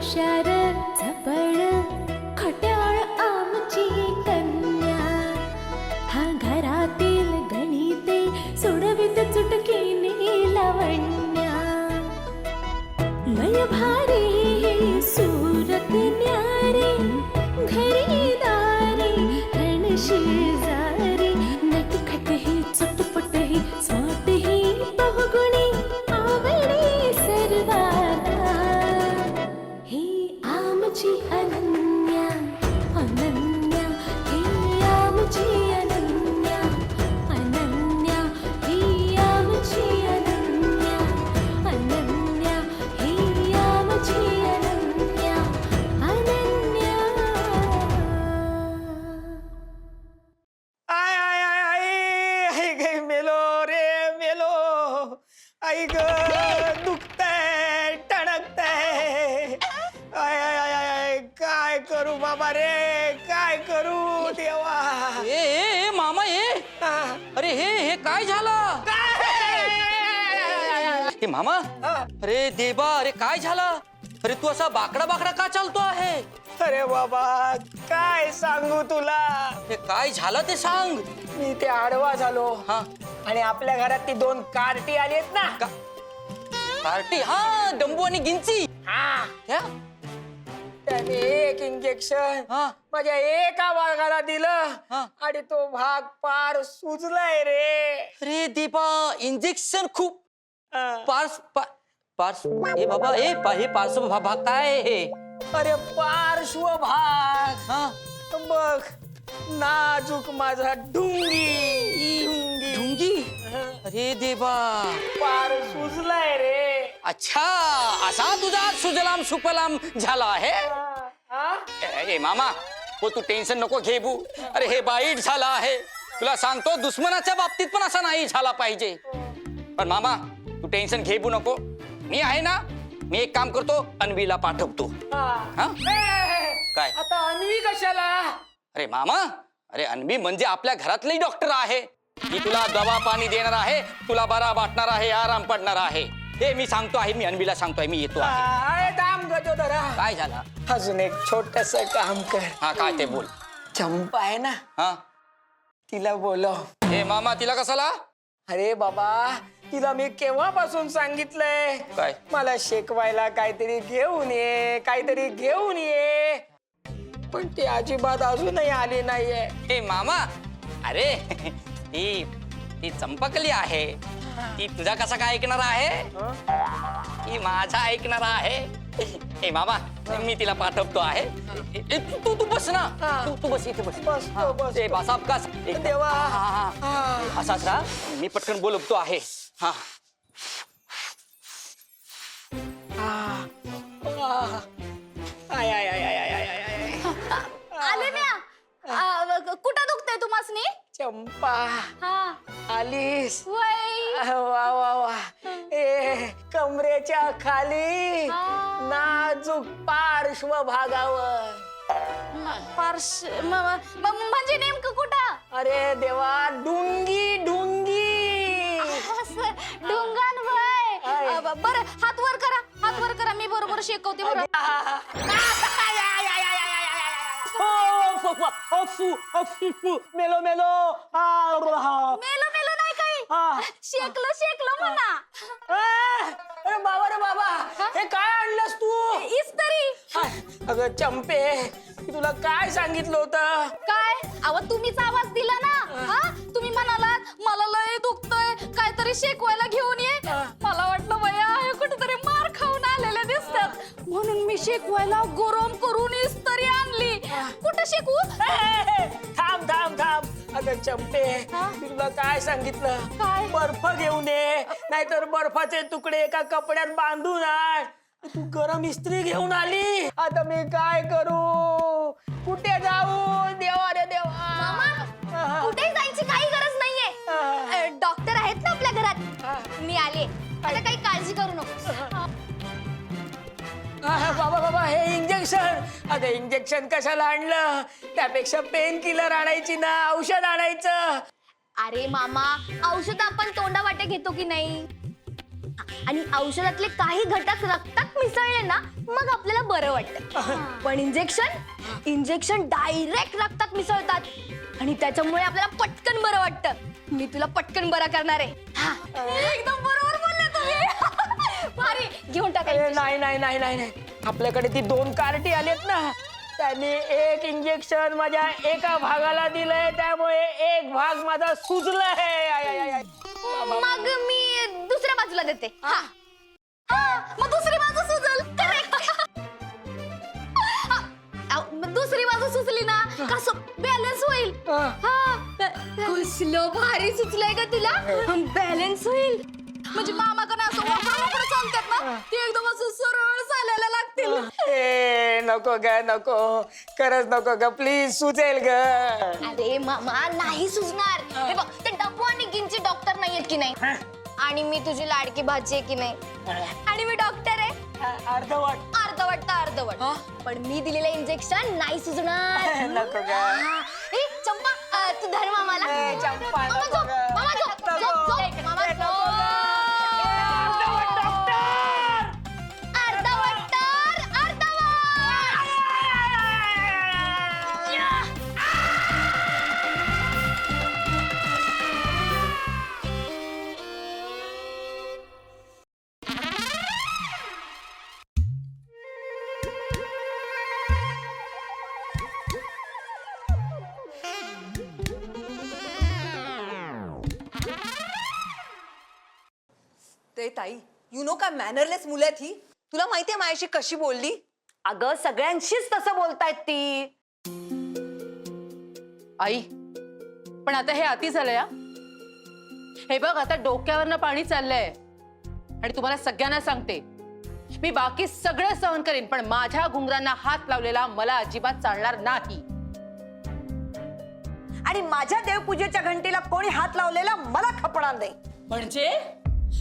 shadow तू असा बाकडा बाकडा का चालतो आहे? अरे बाबा काय सांगू तुला? हे काय झालं ते सांग. मी ते आडवा झालो. हा. आणि आपल्या घरात ती दोन कार्टी आली आहेत ना? का? पार्टी हा डंबू आणि गिंची. हा. त्या? त्याने एक इंजेक्शन हा. माझ्या एका भागाला दिलं. आणि तो भाग पार सुजलाय रे. अरे दीपा इंजेक्शन खूप हा. पार्स पा- पार्स ए बाबा ए पा- हे पार्स भा- भाग काय हे. अरे पार्श्व भाग हा? बघ नाजूक माझा ढुंगी. ढुंगी? ढुंगी? अरे देवा. पार सुजलाय रे. अच्छा असा तुझा सुजलाम सुपलाम झाला आहे? हा? ए मामा हो तू टेन्शन नको घेबू अरे हे वाईट झालं आहे. तुला सांगतो दुश्मनाच्या बाबतीत पण असा नाही झाला पाहिजे. पण मामा तू टेन्शन घेबू नको. मी आहे ना मी एक काम करतो अन्वीला पाठवतो. हा. काय? आता अन्वी कशाला? अरे मामा अरे अन्वी म्हणजे आपल्या घरातली डॉक्टर आहे. ती तुला दवा पाणी देणार आहे तुला बरा वाटणार आहे आराम पडणार आहे. हे मी सांगतो आहे मी अन्वीला सांगतोय मी येतो आहे. अरे काम करतो जरा. काय झालं? अजून एक छोटस काम कर. हा काय ते बोल. चंपा आहे ना हा? तिला बोलव. हे मामा तिला कसाला अरे बाबा तिला मी केव्हापासून सांगितलंय? काय? मला शेकवायला काहीतरी घेऊन ये काहीतरी घेऊन ये. पण ती अजिबात अजूनही आली नाहीये. हे मामा अरे ती ती चंपकली आहे. ती तुझा कसा काय ऐकणार आहे? ती माझा ऐकणार आहे. हे मामा मी तिला पाठवतो आहे. ए, ए, तू- तू तू बस ना. हा. तू तू बस इथे बस. बस, हा, बस, ते. बासाब कास एकदम- देवा. हा, हा, हा. हा. असाच राहा मी पटकन बोलवतो आहे. हा. आय आय आय आय आय आय आय आय. आले म्या आ, व- कुठं दुखतंय तुम्हासनी चंपा. हा. आलीस. वय. आह, वा वा वा. ए कमरेच्या खाली. नाजूक पार्श्व भागावर. पार्श म- म- म- म्हणजे नेमकं कुठं? अरे देवा डुंगी डुंगी. असं. अ, ब- बरं हात वर करा. हात वर करा. मी बरोबर शेकवते बरं. मेलो मेलो. आ, मेलो मेलो नाही हा. काही शेकलो शेकलो म्हणा. अरे बाबा रे बाबा. हे? काय आणलंस तू? इस्तरी अगं चंपे मी तुला काय सांगितलं होतं? काय? अव तुम्हीच आवाज दिला ना. हा? तुम्ही म्हणालात मला लय दुखतंय. काहीतरी शेकवायला घेऊन ये. मला वाटलं हे कुठेतरी मार खाऊन आलेले दिसतात. म्हणून मी शेकवायला गरम करून इस्तरी आणली. कुठं शेकू? थांब थांब थांब. अगं चंपे? मी तुला काय सांगितलं? काय? बर्फ घेऊन ये. नाहीतर बर्फाचे तुकडे एका कपड्यात बांधून आण. तू गरम इस्त्री घेऊन आली. आता मी काय करू? कुठे जाऊ? देवा रे देवा. कुठे जायची काही आता काही काळजी करू नको आह, बाबा बाबा हे इंजेक्शन अगं इंजेक्शन कशाला आणलं? त्यापेक्षा पेन किलर आणायची ना औषध आणायचं. अरे मामा औषध आपण तोंडा वाटे घेतो की नाही? आणि औषधातले काही घटक रक्तात मिसळले ना मग आपल्याला बरं वाटतं. पण इंजेक्शन इंजेक्शन डायरेक्ट रक्तात मिसळतात. आणि त्याच्यामुळे आपल्याला पटकन बरं वाटतं. मी तुला पटकन बरा करणार आहे. हा. एकदम बरोबर भारी घेऊन अरे. नाही नाही नाही नाही नाही. आपल्याकडे ती दोन कार्टी आलेत ना. त्यांनी एक इंजेक्शन माझ्या एका भागाला दिलंय त्यामुळे एक भाग माझा सुजलाय. आय, आय, आय, आय. मग मी दुसऱ्या बाजूला देते. हा. हा, मग दुसरी बाजू सुचल दुसरी बाजू सुचली ना कसं बॅलन्स होईल? हा. हा. कसलं भारी सुचलंय का तुला. बॅलन्स होईल. म्हणजे मामा का नाही असं वाकडं वाकडं चालतात ना? ते एकदम असं सरळ चालायला लागतील. ए नको ग नको. खरंच नको ग प्लीज सुचेल ग. अरे मामा नाही सुचणार हे. बघ ते डब्बू आणि गिंची डॉक्टर नाहीयेत की नाही? आणि मी तुझी लाडकी भाजी आहे की नाही? आणि मी डॉक्टर आहे. अर्धवट. अर्धवट तर अर्धवट. पण मी दिलेलं इंजेक्शन नाही सुचणार नको ग. हा. ए, चंपा अ, तू धर मामाला. ए, चंपा, मामा नको झोप, गं. मामा झोप, नको. झोप, झोप, मामा झोप. काय मॅनरलेस मुलं आहेत ही तुला माहितीये माझ्याशी कशी बोलली? अगं सगळ्यांशीच तसं बोलतायत ती. आई पण आता हे अति झालंय हा. हे बघ आता डोक्यावरनं पाणी चाललंय. आणि तुम्हाला सगळ्यांना सांगते मी बाकी सगळं सहन करेन पण माझ्या घुंगरांना हात लावलेला मला अजिबात चालणार नाही. आणि माझ्या देवपूजेच्या घंटीला कोणी हात लावलेला मला खपणार नाही. म्हणजे?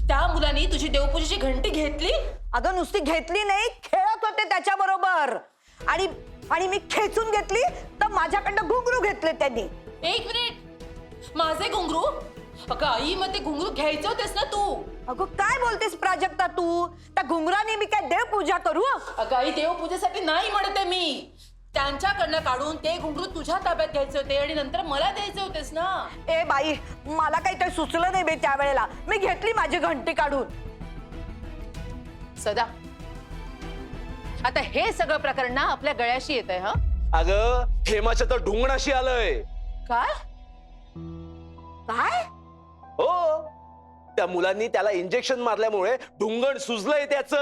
त्या मुलांनी तुझी देवपूजेची घंटी घेतली? अगं नुसती घेतली नाही खेळत होते त्याच्या बरोबर आणि आणि मी खेचून घेतली तर माझ्याकडनं घुंगरू घेतले त्यांनी. एक मिनिट. माझे घुंगरू? अगं आई मग ते घुंगरू घ्यायचे होतेस ना तू? अगं काय बोलतेस प्राजक्ता तू? त्या घुंगराने मी काय देवपूजा करू? अगं आई देवपूजेसाठी नाही म्हणते मी. त्यांच्याकडनं काढून ते घुंगरू तुझ्या ताब्यात घ्यायचे होते आणि नंतर मला द्यायचे होतेस ना? ए बाई मला काही काही सुचलं नाही बे त्यावेळेला. मी घेतली माझी घंटी काढून. सदा आता हे सगळं प्रकरण ना आपल्या गळ्याशी येत आहे हा? अगं हेमाच्या तर ढुंगणाशी आलंय. काय? काय? हो त्या मुलांनी त्याला इंजेक्शन मारल्यामुळे ढुंगण सुजलंय त्याच.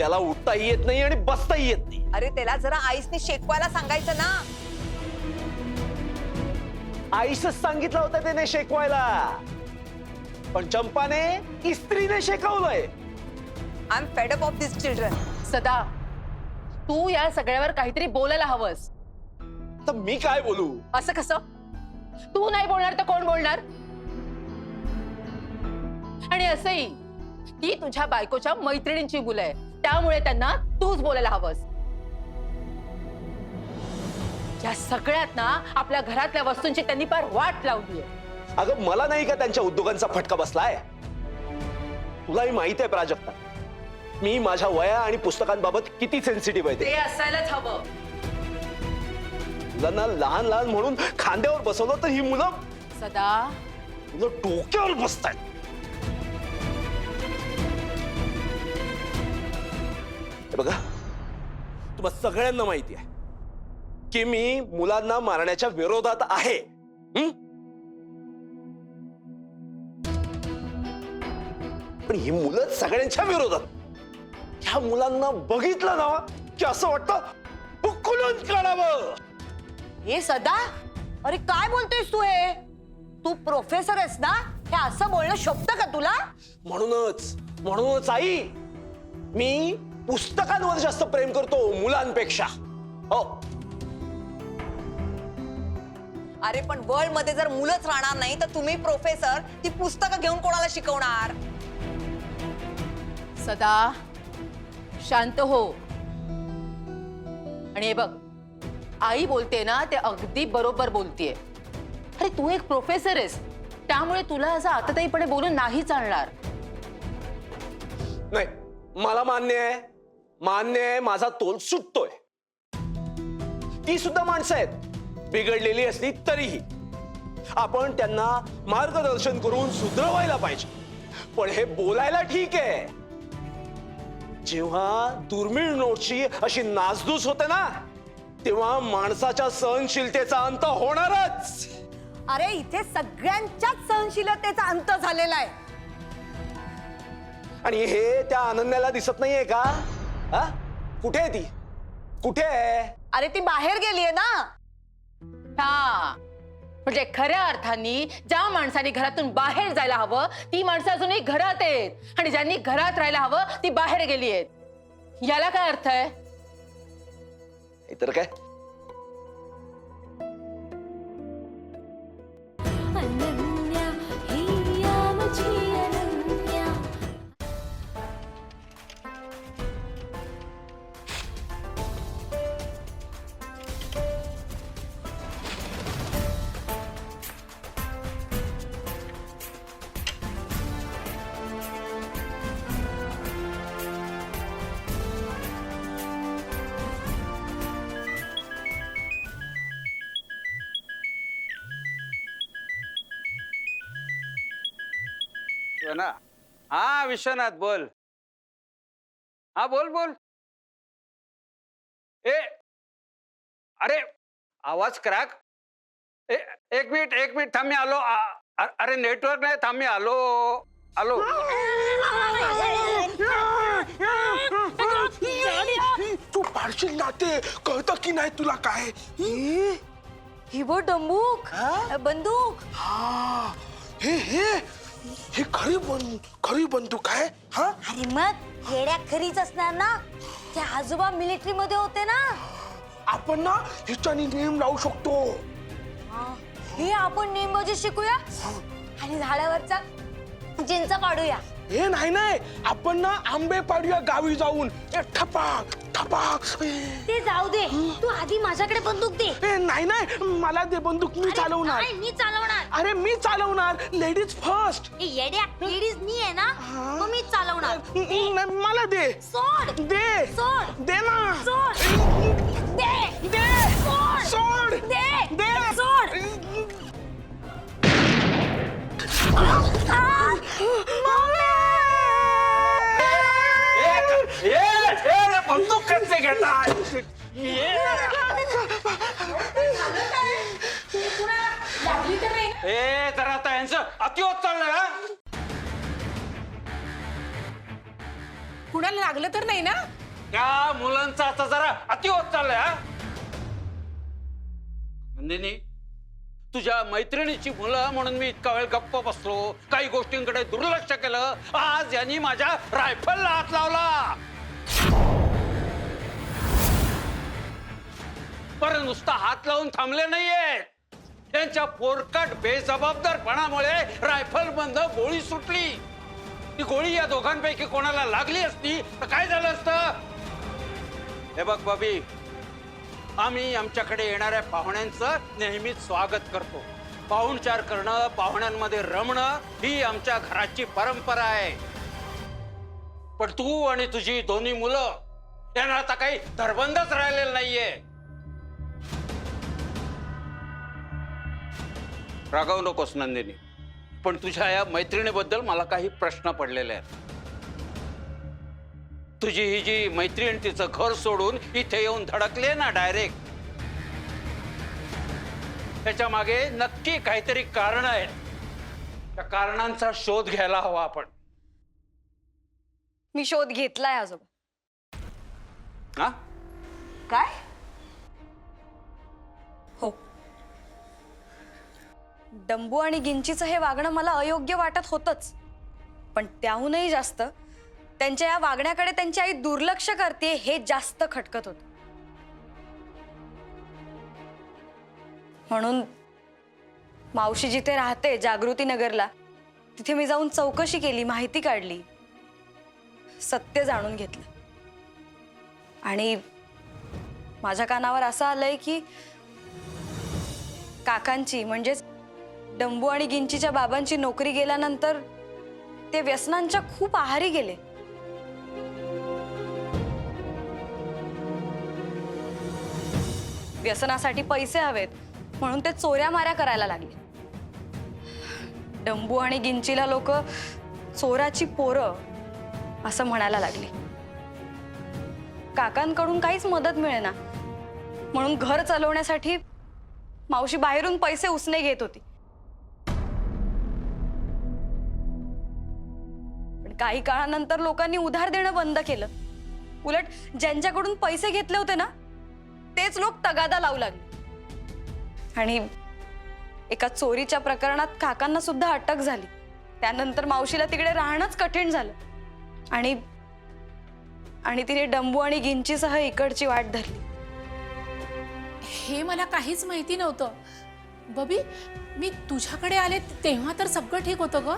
त्याला उठताही येत नाही आणि बसताही येत नाही. अरे त्याला जरा आईसने शेकवायला सांगायचं ना. आईच सांगितलं होतं त्याने शेकवायला. पण चंपाने इस्त्रीने शेकवलंय. I am fed up of this children सदा तू या सगळ्यावर काहीतरी बोलायला हवंस. तर मी काय बोलू? असं कसं? तू नाही बोलणार तर कोण बोलणार? आणि असंही ती तुझ्या बायकोच्या मैत्रिणींची मुलं आहे. त्यामुळे त्यांना तूच बोलायला हवंस. या सगळ्यात ना आपल्या घरातल्या वस्तूंची त्यांनी फार वाट लावली अगं मला नाही का त्यांच्या उद्योगांचा फटका बसलाय? तुलाही माहीत आहे प्राजक्ता. मी माझ्या वया आणि पुस्तकांबाबत किती सेन्सिटिव्ह आहे ते. ते असायलाच हवं. मुलांना लहान लहान म्हणून खांद्यावर बसवलं तर ही मुलं सदा. मुलं डोक्यावर बसतात हे बघा. तुम्हा सगळ्यांना माहिती आहे की मी मुलांना मारण्याच्या विरोधात आहे? पण ही मुलं सगळ्यांच्या विरोधात. ह्या मुलांना बघितलं ना की असं वाटतं उकलून काढावं. हे सदा अरे काय बोलतोयस तू हे? तू प्रोफेसर आहेस ना? हे असं बोलणं शोभतं का तुला? म्हणूनच म्हणूनच आई मी पुस्तकांवर जास्त प्रेम करतो मुलांपेक्षा. हो. अरे पण वर्ल्डमध्ये जर मुलंच राहणार नाही तर तुम्ही प्रोफेसर ती पुस्तकं घेऊन कोणाला शिकवणार? सदा शांत हो. आणि हे बघ आई बोलते ना ते अगदी बरोबर बोलतेय. अरे तू एक प्रोफेसर आहेस. त्यामुळे तुला असं आताताईपणे बोलून नाही चालणार नाही मला मान्य आहे. मान्य आहे माझा तोल सुटतोय. ती सुद्धा माणसं आहेत. बिघडलेली असली तरीही आपण त्यांना मार्गदर्शन करून सुधरवायला पाहिजे. पण हे बोलायला ठीक आहे. जेव्हा दुर्मिळ नोटची अशी नासधूस होते ना तेव्हा माणसाच्या सहनशीलतेचा अंत होणारच. अरे इथे सगळ्यांच्याच सहनशीलतेचा अंत झालेला आहे. आणि हे त्या अनन्याला दिसत नाहीये का? हा? कुठे आहे ती? कुठे आहे? अरे ती बाहेर गेलीये ना. हा. म्हणजे खऱ्या अर्थाने ज्या माणसाने घरातून बाहेर जायला हवं ती माणसं अजूनही घरात आहेत. आणि ज्यांनी घरात राहायला हवं ती बाहेर गेली आहेत याला काय अर्थ आहे? तर काय? ना? हा विश्वनाथ बोल. हा बोल बोल. ए अरे आवाज क्रॅक. ए एक मिनिट एक मिनिट थांब मी आलो. आ- अ- अरे नेटवर्क नाही थांब मी आलो. आलो. तू पाडशील ना ते कळतं की नाही तुला काय? ही बो डंबूक बंदूक. हा हे हे. हे खरी बन खरी बंदूक आहे हा? अरे मग येड्या खरीच असणार ना? ते आजोबा मिलिटरी मध्ये होते ना? आपण ना हिच्यानी नेम लावू शकतो. हे आपण नेमबाजी शिकूया? आणि झाडावरचा चिंच पाडूया. हे नाही नाही. आपण ना आंबे पाडूया गावी जाऊन. ए ठपाक. ठपाक ते जाऊ दे. तू आधी माझ्याकडे बंदूक दे. ए नाही नाही. मला दे बंदूक. मी चालवणार. नाही, मी चालवणार. अरे मी चालवणार. लेडीज फर्स्ट ए, येड्या. लेडीज मी आहे ना? मग मी चालवणार. मला दे. सोड. दे. सोड. दे ना. सोड. दे. दे. सोड. सोड. दे. दे. सोड. बंदूक कसे घेतात ए तर आता यांचं अति होत चाललंय हा कुणाला लागलं तर नाही ना त्या मुलांचं आता जरा अति होत चाललंय हा नंदिनी तुझ्या मैत्रिणीची मुलं म्हणून मी इतका वेळ गप्प बसलो काही गोष्टींकडे दुर्लक्ष केलं आज यांनी माझ्या रायफलला हात लावला पर नुसता हात लावून थांबले नाहीये त्यांच्या पोरकट बेजबाबदारपणामुळे रायफल बंद गोळी सुटली. ती गोळी या दोघांपैकी कोणाला लागली असती तर काय झालं असतं? हे बघ बाबी आम्ही आमच्याकडे येणाऱ्या पाहुण्यांचं नेहमीच स्वागत करतो. पाहुणचार करणं पाहुण्यांमध्ये रमणं ही आमच्या घराची परंपरा आहे. पण तू आणि तुझी दोन्ही मुलं यांना आता काही धरबंदच राहिलेलं नाहीये. रागावू नकोस नंदिनी. पण तुझ्या या मैत्रिणीबद्दल मला काही प्रश्न पडलेले आहेत. तुझी ही जी मैत्रीण तिचं घर सोडून इथे येऊन धडकले ना डायरेक्ट त्याच्यामागे नक्की काहीतरी कारण आहेत त्या कारणांचा शोध घ्यायला हवा आपण. मी शोध घेतलाय आजोबा. हा? काय? हो. डंबू आणि गिंचीचं हे वागणं मला अयोग्य वाटत होतंच. पण त्याहूनही जास्त त्यांच्या या वागण्याकडे त्यांची आई दुर्लक्ष करते हे जास्त खटकत होत. म्हणून मावशी जिथे राहते जागृती नगरला तिथे मी जाऊन चौकशी केली माहिती काढली. सत्य जाणून घेतलं. आणि माझ्या कानावर असं आलंय की काकांची म्हणजेच डंबू आणि गिंचीच्या बाबांची नोकरी गेल्यानंतर ते व्यसनांच्या खूप आहारी गेले. व्यसनासाठी पैसे हवेत म्हणून ते चोऱ्या माऱ्या करायला लागले. डंबू आणि गिंचीला लोक चोराची पोरं असं म्हणायला लागली. काकांकडून काहीच मदत मिळेना. म्हणून घर चालवण्यासाठी मावशी बाहेरून पैसे उसने घेत होती. काही काळानंतर लोकांनी उधार देणं बंद केलं. उलट ज्यांच्याकडून पैसे घेतले होते ना तेच लोक तगादा लावू लागले. आणि एका चोरीच्या प्रकरणात काकांना सुद्धा अटक झाली. त्यानंतर मावशीला तिकडे राहणंच कठीण झालं. आणि आणि तिने डंबू आणि गिंचीसह इकडची वाट धरली. हे मला काहीच माहिती नव्हतं. बबी मी तुझ्याकडे आले तेव्हा तर सगळं ठीक होतं ग.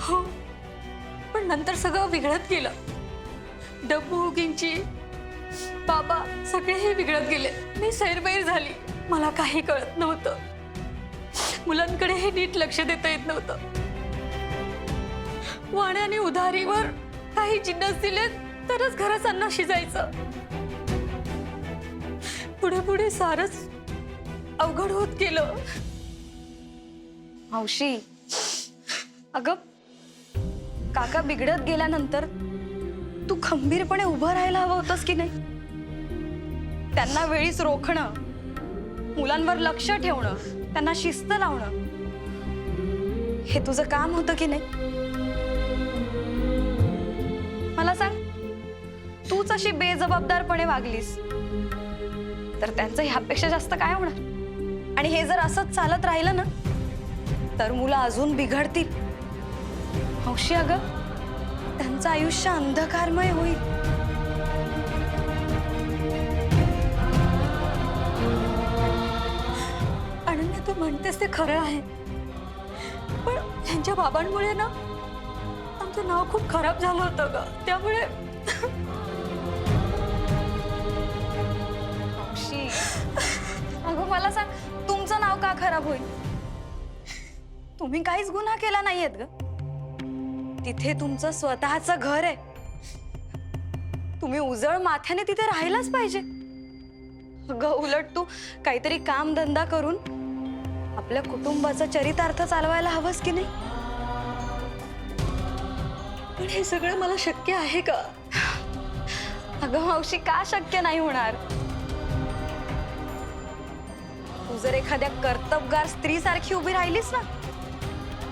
हो. पण नंतर सगळं बिघडत गेलं. डब्बू गिंची बाबा सगळे हे बिघडत गेले. मी सैरबैर झाली. मला काही कळत नव्हतं. मुलांकडे हे नीट लक्ष देता येत नव्हतं. वाण्याने उधारीवर काही जिन्नस दिले तरच घरात अन्न शिजायचं. पुढे पुढे सारच अवघड होत गेलं. मावशी अगं काका बिघडत गेल्यानंतर तू खंबीरपणे उभं राहायला हवं होतंस की नाही? त्यांना वेळीच रोखणं मुलांवर लक्ष ठेवणं त्यांना शिस्त लावणं हे तुझं काम होतं की नाही? मला सांग तूच अशी बेजबाबदारपणे वागलीस तर त्यांचं ह्यापेक्षा जास्त काय होणार? आणि हे जर असंच चालत राहिलं ना तर मुलं अजून बिघडतील. हौशी अगं? त्यांचं आयुष्य अंधकारमय होईल. अनन्या तू म्हणतेस ते खरं आहे. पण ह्यांच्या बाबांमुळे ना आमचं नाव खूप खराब झालं होतं ग. त्यामुळे हौशी अगं मला सांग तुमचं नाव का खराब होईल? तुम्ही काहीच गुन्हा केला नाहीयेत ग. तिथे तुमचं स्वतःचं घर आहे. तुम्ही उजळ माथ्याने तिथे राहायलाच पाहिजे. अगं उलट तू काहीतरी काम धंदा करून आपल्या कुटुंबाचा चरितार्थ चालवायला हवंस की नाही? पण हे सगळं मला शक्य आहे का? अगं मावशी का शक्य नाही होणार? तू जर एखाद्या कर्तबगार स्त्रीसारखी उभी राहिलीस ना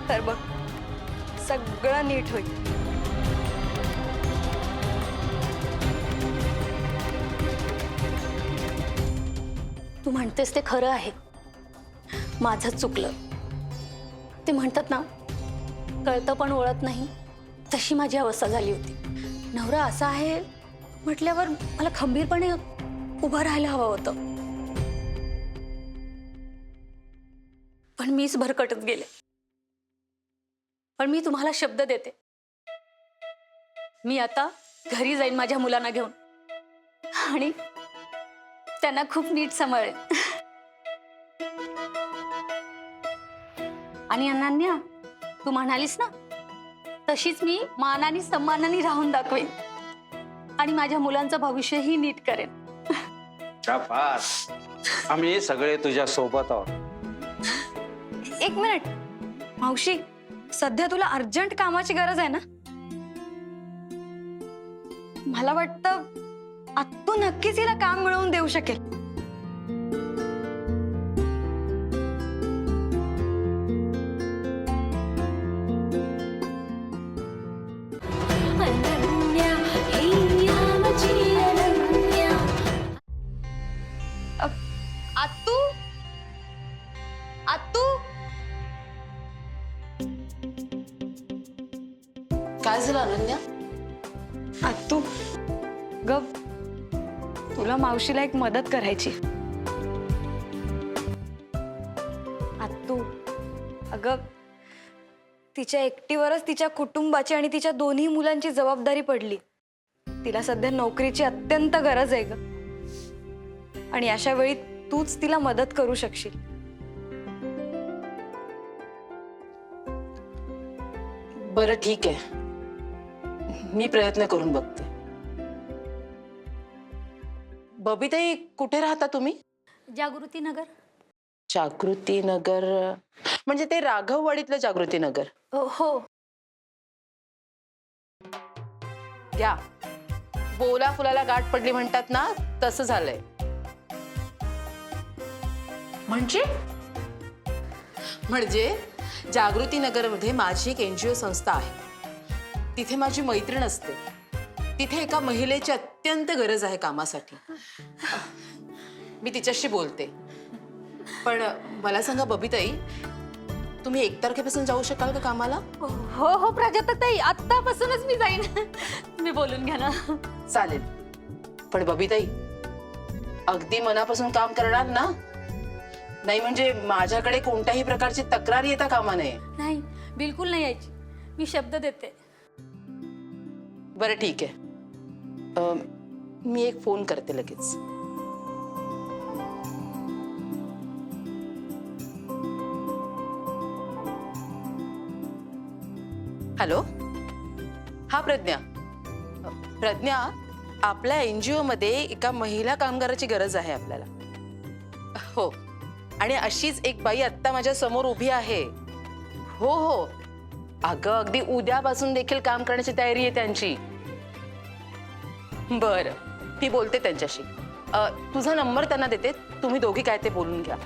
तर बघ सगळं नीट होईल. तू म्हणतेस ते खरं आहे. माझं चुकलं. ते म्हणतात ना कळतं पण ओळत नाही. तशी माझी अवस्था झाली होती. नवरा असा आहे म्हटल्यावर मला खंबीरपणे उभं राहायला हवं होतं. पण मीच भरकटत गेले. पण मी तुम्हाला शब्द देते. मी आता घरी जाईन माझ्या मुलांना घेऊन. आणि त्यांना खूप नीट सांभाळेल आणि अनन्या तू म्हणालीस ना तशीच मी मानाने सन्मानाने राहून दाखवेन. आणि माझ्या मुलांचं भविष्यही नीट करेन. आम्ही सगळे तुझ्या सोबत आहोत. एक मिनिट. मावशी सध्या तुला अर्जंट कामाची गरज आहे ना? मला वाटतं आत्तू नक्कीच हिला काम मिळवून देऊ शकेल. साक्षीला एक मदत करायची. आत्तू अगं तिच्या एकटीवरच तिच्या कुटुंबाची आणि तिच्या दोन्ही मुलांची जबाबदारी पडली. तिला सध्या नोकरीची अत्यंत गरज आहे ग. आणि अशा वेळी तूच तिला मदत करू शकशील. बरं ठीक आहे. मी प्रयत्न करून बघते. बबीताई कुठे राहता तुम्ही? जागृती नगर. जागृती नगर. म्हणजे ते राघववाडीतलं जागृती नगर? हो हो. घ्या बोला फुलाला गाठ पडली म्हणतात ना तसं झालंय. म्हणजे? म्हणजे जागृती नगरमध्ये माझी एक एनजीओ संस्था आहे. तिथे माझी मैत्रीण असते. तिथे एका महिलेची अत्यंत गरज आहे कामासाठी. मी तिच्याशी बोलते. पण मला सांगा बबीताई तुम्ही एक तारखेपासून जाऊ शकाल का कामाला? हो हो प्राध्यापक ताई आत्तापासूनच मी जाईन. तुम्ही बोलून घ्या ना. चालेल. पण बबीताई अगदी मनापासून काम करणार ना? नाही म्हणजे माझ्याकडे कोणत्याही प्रकारची तक्रार येता कामा नये. नाही बिलकुल नाही यायची. मी शब्द देते. बरं ठीक आहे. मी एक फोन करते लगेच. हॅलो? हा प्रज्ञा. प्रज्ञा आपल्या एनजीओ मध्ये एका महिला कामगाराची गरज आहे आपल्याला. हो. आणि अशीच एक बाई आत्ता माझ्यासमोर उभी आहे. हो हो. अगं अगदी उद्यापासून देखील काम करण्याची तयारी आहे त्यांची. बर. मी बोलते त्यांच्याशी. अ, तुझा नंबर त्यांना देते. तुम्ही दोघी काय ते बोलून घ्या.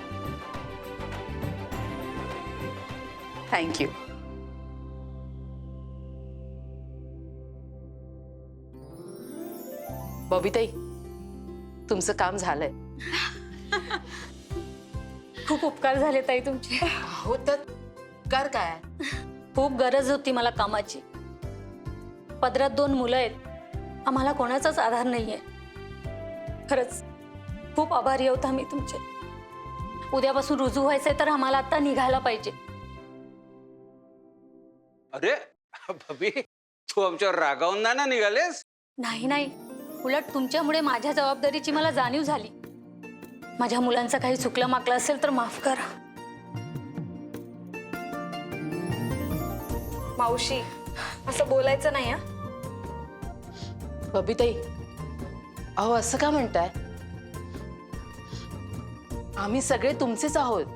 थँक्यू बबिताई तुमचं काम झालंय. खूप उपकार झाले ताई तुमचे. हो तर कर काय? खूप गरज होती मला कामाची. पदरात दोन मुलं आहेत. आम्हाला कोणाचाच आधार नाहीये. खरंच खूप आभारी आहोत आम्ही तुमचे. उद्यापासून रुजू व्हायचंय तर आम्हाला आता निघायला पाहिजे. अरे बबी तू आमच्यावर रागावून नाही ना निघालेस? नाही नाही. उलट तुमच्यामुळे माझ्या जबाबदारीची मला जाणीव झाली. माझ्या मुलांचं काही चुकलं माकलं असेल तर माफ करा. मावशी असं बोलायचं नाही हा? बबिताई अहो असं का म्हणताय? आम्ही सगळे तुमचेच आहोत.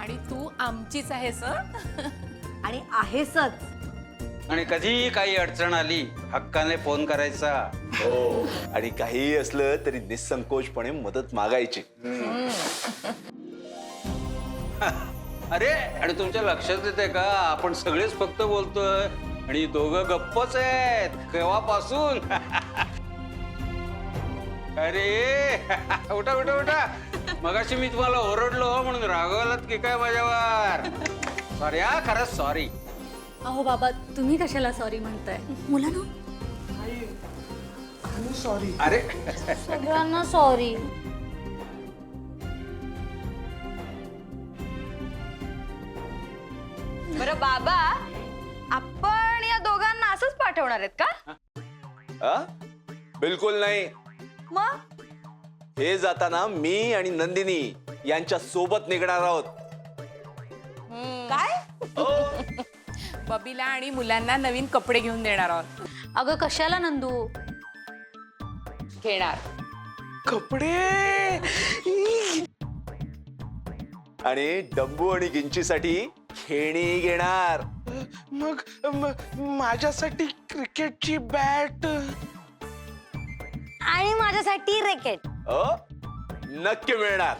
आणि तू आमचीच आहेस हं? आणि आहेसच. आणि कधी काही अडचण आली हक्काने फोन करायचा. हो. आणि काहीही असलं तरी निसंकोचपणे मदत मागायची. अरे आणि तुमच्या लक्षात येते का? आपण सगळेच फक्त बोलतोय. आणि दोघं गप्पच आहेत. केव्हापासून? अरे! उठा उठा उठा. मगाशी मी तुम्हाला ओरडलो म्हणून रागवलात की काय माझ्यावर? सॉरी हा खरंच सॉरी अहो बाबा तुम्ही कशाला सॉरी म्हणताय? मुलांना? अरे! सगळ्यांना सॉरी बरं बाबा असंच पाठवणार आहेत का? हा? बिलकुल नाही. मग? हे जाताना मी आणि नंदिनी यांच्या सोबत निघणार आहोत. काय? बबीला आणि मुलांना नवीन कपडे घेऊन देणार आहोत. अगं कशाला नंदू? घेणार. आणि डंबू आणि गिंचीसाठी खेणी घेणार. मग म- माझ्यासाठी क्रिकेटची बॅट. आणि माझ्यासाठी रेकेट. अ? नक्की मिळणार.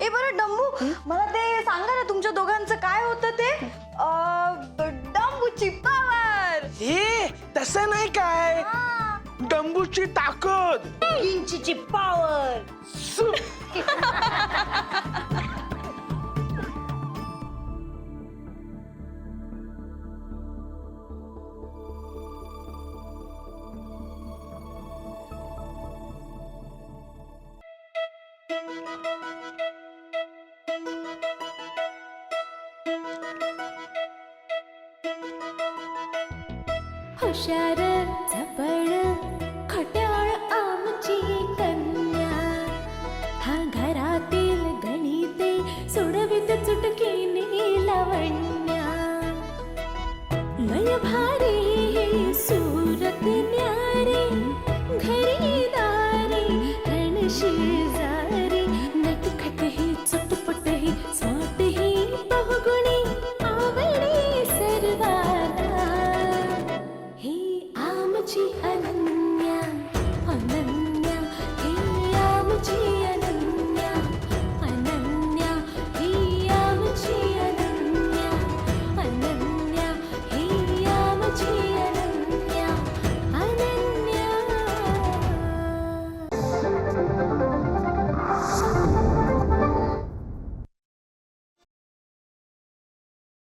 ए बरं डंबू मला ते सांगा ना तुमच्या दोघांचं काय होतं ते? अं, डंबूची पावर हे तसं नाही काय. डंबूची ताकद. इंचीची पावर ಹುಷಾರ ಚಪಳ